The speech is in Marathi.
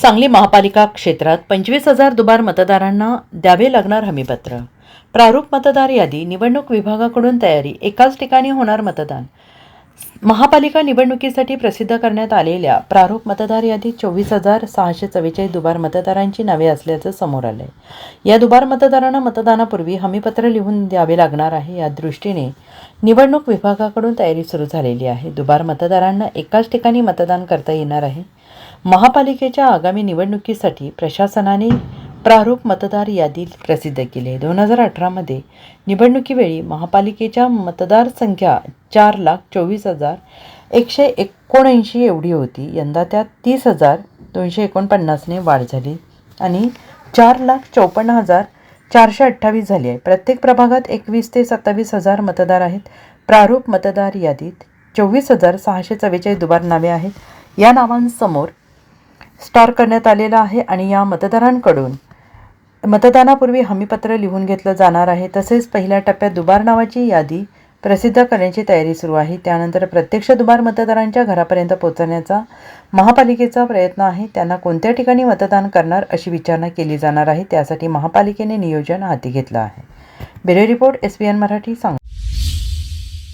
सांगली महापालिका क्षेत्रात पंचवीस हजार दुबार मतदारांना द्यावे लागणार हमीपत्र. प्रारूप मतदार यादी निवडणूक विभागाकडून तयारी एकाच ठिकाणी होणार मतदान. महापालिका निवडणुकीसाठी प्रसिद्ध करण्यात आलेल्या प्रारूप मतदार यादीत चोवीस हजार सहाशे चव्वेचाळीस दुबार मतदारांची नावे असल्याचं समोर आलं आहे या दुबार मतदारांना मतदानापूर्वी हमीपत्र लिहून द्यावे लागणार आहे या दृष्टीने निवडणूक विभागाकडून तयारी सुरू झालेली आहे. दुबार मतदारांना एकाच ठिकाणी मतदान करता येणार आहे. महापालिकेच्या आगामी निवडणुकीसाठी प्रशासनाने प्रारूप मतदार यादी प्रसिद्ध केली. आहे दोन हजार अठरामध्ये निवडणुकीवेळी महापालिकेच्या मतदार संख्या चार लाख चोवीस हजार एकशे एकोणऐंशी एवढी होती. यंदा त्यात तीस हजार दोनशे एकोणपन्नासने वाढ झाली आणि चार लाख चौपन्न हजार चारशे अठ्ठावीस झाली आहे. प्रत्येक प्रभागात एकवीस ते सत्तावीस हजार मतदार आहेत. प्रारूप मतदार यादीत चोवीस हजार सहाशे चव्वेचाळीस दुबार नावे आहेत. या नावांसमोर स्टार करण्यात आलेला आहे आणि या मतदारांकडून मतदानापूर्वी हमीपत्र लिहून घेतलं जाणार आहे. तसेच पहिल्या टप्प्यात दुबार नावाची यादी प्रसिद्ध करण्याची तयारी सुरू आहे. त्यानंतर प्रत्यक्ष दुबार मतदारांच्या घरापर्यंत पोहोचण्याचा महापालिकेचा प्रयत्न आहे. त्यांना कोणत्या ठिकाणी मतदान करणार अशी विचारणा केली जाणार आहे त्यासाठी महापालिकेने नियोजन हाती घेतलं आहे. Bureau report S B N Marathi सांग